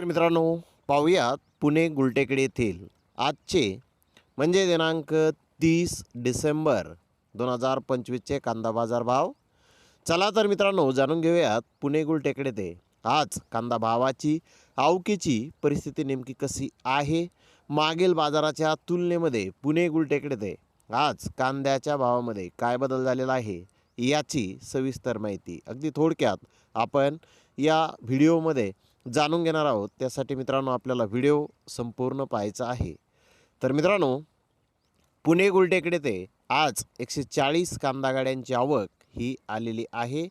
तर मित्रांनो पाहूयात पुणे गुलटेकडे येथील आजचे म्हणजे दिनांक तीस डिसेंबर दोन हजार पंचवीसचे कांदा बाजार भाव. चला तर मित्रांनो जाणून घेऊयात पुणे गुलटेकडे ते आज कांदा भावाची आवकीची परिस्थिती नेमकी कशी आहे? मागील बाजाराच्या तुलनेमध्ये पुणे गुलटेकडे ते आज कांद्याच्या भावामध्ये काय बदल झालेला आहे याची सविस्तर माहिती. अगदी थोडक्यात आपण या व्हिडिओमध्ये जाणून घेणार आहोत. त्यासाठी मित्रांनो आपल्याला व्हिडिओ संपूर्ण पाहायचा आहे. तर मित्रांनो पुणे गुलटेकडे ते आज एकशे चाळीस कांदा गाड्यांची आवक ही आलेली आहे.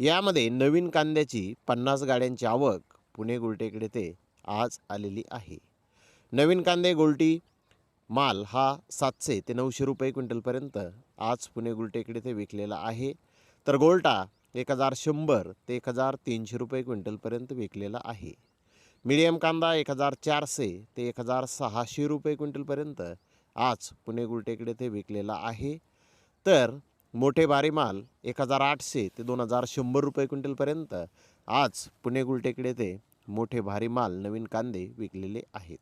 यामध्ये नवीन कांद्याची पन्नास गाड्यांची आवक पुणे गुलटेकडे ते आज आलेली आहे. नवीन कांदे गोलटी माल हा सातशे ते नऊशे रुपये क्विंटलपर्यंत आज पुणे गुलटेकडे ते विकलेला आहे. तर गोल्टा एक हजार शंभर ते एक हजार तीनशे रुपये क्विंटलपर्यंत विकलेला आहे. मीडियम कांदा एक हजार चारशे ते एक हजार सहाशे रुपये क्विंटलपर्यंत आज पुणे गुलटेकडे ते विकलेला आहे. तर मोठे भारी माल एक हजार आठशे ते दोन हजार शंभर रुपये क्विंटलपर्यंत आज पुणे गुलटेकडे ते मोठे भारी माल नवीन कांदे विकलेले आहेत.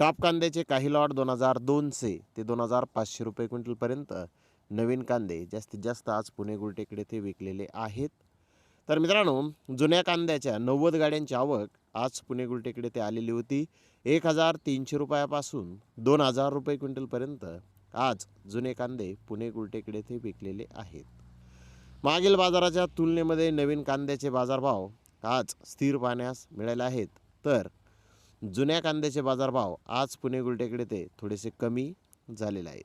टॉप कांद्याचे काही लॉट दोन हजार दोनशे ते दोन हजार पाचशे रुपये क्विंटलपर्यंत नवीन कांदे जास्तीत जास्त आज पुणे गुलटेकडे ते विकलेले आहेत. तर मित्रांनो जुन्या कांद्याच्या नव्वद गाड्यांची आवक आज पुणे गुलटेकडे ते आलेली होती. एक हजार तीनशे रुपयापासून दोन हजार रुपये क्विंटलपर्यंत आज जुने कांदे पुणे गुलटेकडे ते विकलेले आहेत. मागील बाजाराच्या तुलनेमध्ये नवीन कांद्याचे बाजारभाव आज स्थिर पाहण्यास मिळाले आहेत. तर जुन्या कांद्याचे बाजारभाव आज पुणे गुलटेकडे ते थोडेसे कमी झालेले आहेत.